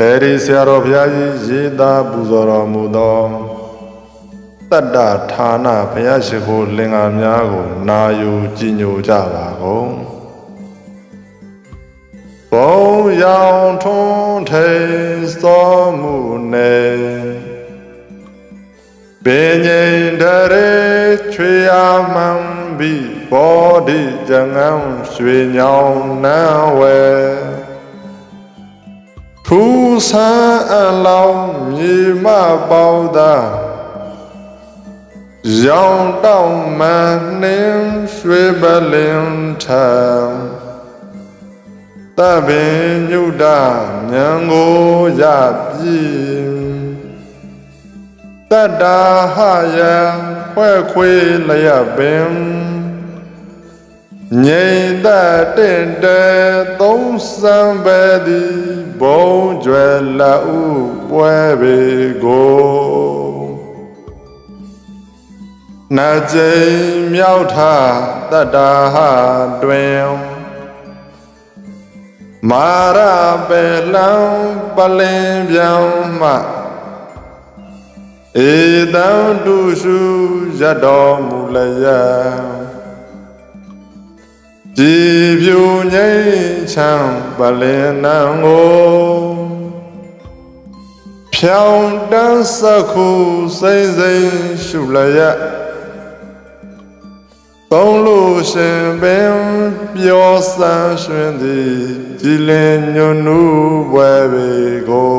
လေဒီဆရာတော်ဘုရားကြီးရေးသားပူဇော်တော်မူသောတတ္တဌာနဘုရားရှိခိုးလင်္ကာများကိုနာယူကြည်ညိုကြပါကုန်ဘုံရောင်ထွန်းထိန်သောမှုနေပင်ငိန်တရေချွေအားမှန်ပြီးဘောဓိကျငန်းရွှေညောင်နန်းဝဲ ထူဆန်းအလောင်းမြေမပေါသာရောင်တောင်းမနှင်းရွှေပလင်ထံတပင်ညုတဉာဏ်ကိုရပြီတတ္တာဟယံဖွဲ့ခွေလျက်ပင် ငြိမ်သက်တင့်တယ်သုံးစံပဲသည်ဘုံကျွယ်လက်ဥပွဲပေကိုနာကျိန်မြောက်ထတတ္တာဟတွင်မာရပေလံပလင်ပြောင်းမှဧတံတုစုရတ္တော်မူလယံ ကြည်ပြူငိမ့်ချမ်းပလင်နံကိုဖြောင်းတန်းစခုစိမ့်စိမ့်ရှုလယက်သုံးလို့ရှင်ပင်ပျော်စမ်းရွှင်သည်ကြည်လင်ညွနူးပွဲပေကို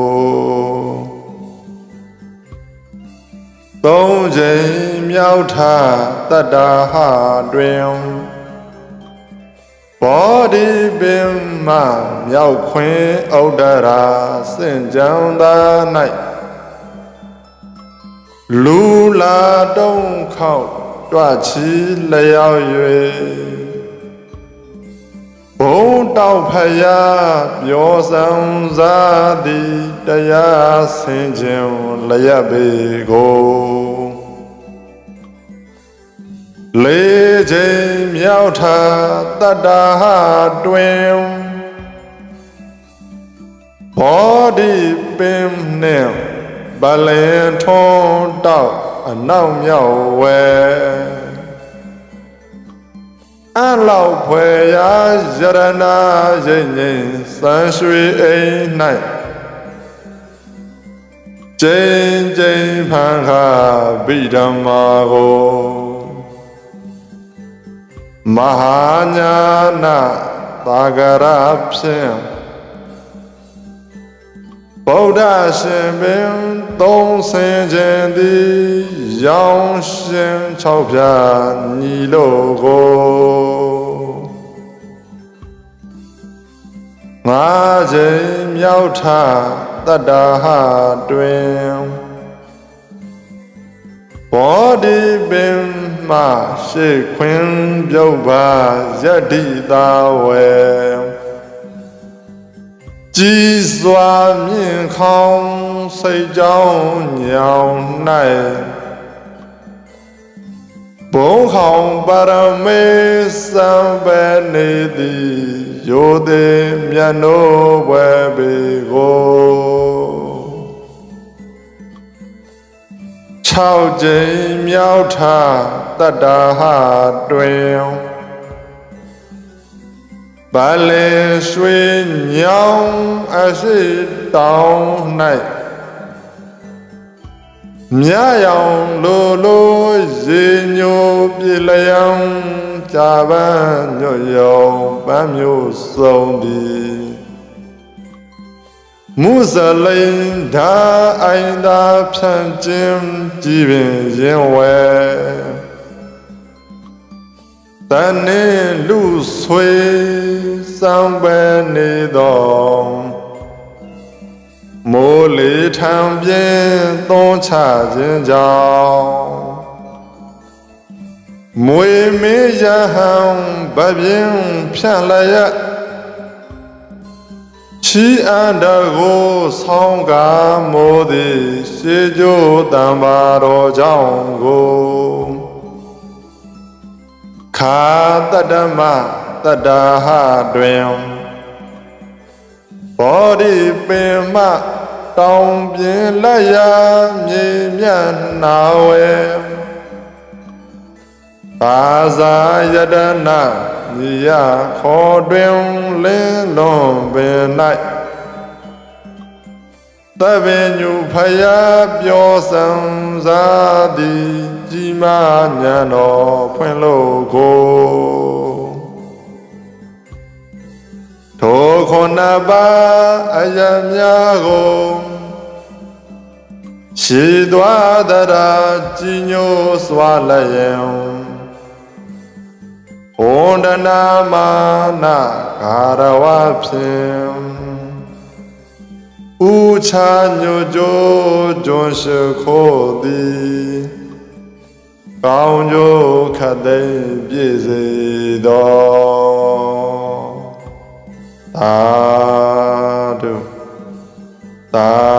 သုံးချိန်မြောက်ထတတ္တာဟတွင် ဘောဓိပင်မမြောက်ခွင်ဩဒရာစင်ကြံသာ၌လူလာတုံးခေါက်တွချီလျောက်၍ဘုံတောက်ဖယားပြောဆောင်စားသည်တရားဆင်ခြင်းလျက်ပေကို လေးချိန်မြောက်ထာတတ္တာဟတွင်ဘောဓိပင်နှင့်ဗလင်ထွန်းတောက်အနောက်မြောက်ဝဲအလောက်ဖွယ်ရာယရနာရိတ်ငိမ့်စံရွှေအိမ်၌ကျင်းကျင်းဖန်ခါဗိဓမ္မာကို မဟာညာနာသာဂရဖြင့်ဗုဒ္ဓရှင်ပင်သုံးဆင်ခြင်းသည်ရောင်ရှင်၆ဖြာညီလို့ကိုငါချိန်မြောက်ထတတ္တာဟတွင် ဘောဓိပင်မှရှေ့ခွင်ပြုတ်ပါယတ္တိသာဝေကြည်စွာမြင့်ခေါင်စိတ်ကြောင်းညောင်၌ဘုံခေါင်ပါရမေစံပဲနေသည်ယောသေးမြတ်နိုးဘွယ်ပေကို ၆ကြိမ်မြောက်ထတတ္တာဟတွင်ဗလေရွှေညောင်းအရှိတောင်း၌မြရောင်လိုလိုရေညိုပြေလျံကြာပန်းညွတ်ယုံပန်းမျိုးစုံသည် မုဇလိန်ဓာအိုင်သာဖြန့်ခြင်းကြည်ပင်ရင်ဝဲတန်နေလူဆွေစံပဲနေသောမိုးလေထံပြင်းသွန်းချခြင်းကြောင့်မွေမေးရဟံဗပြင်းဖြန့်လျက် ချီအန္တကိုဆောင်းကားမိုးသည်ရှေးကျိုးတံပါတော်ကြောင့်ကိုခာတတ္တမတတ္တာဟတွင်ဘောဓိပင်မတောင်ပြင်လက်ရာမြေမြတ်နာဝဲပါဇာယတနာ ညီယခေါ်တွင်လင်းလွန်ပင်၌သဗ္ဗညုဖယားပြောစံစားသည်ကြီးမားညံတော်ဖွင့်လို့ကိုထိုခုနှစ်ပါးအယံများကိုရှည်သွားတရာကြီးညိုစွာလည်း ယံဟွန်ဒနာမာနကာရဝဖြင့်ဥချာညိုကြိုးကျွန်းရှိခိုးသည်ကောင်းကျိုးခတ်သိမ်းပြည့်စေတော်သာဓုသာ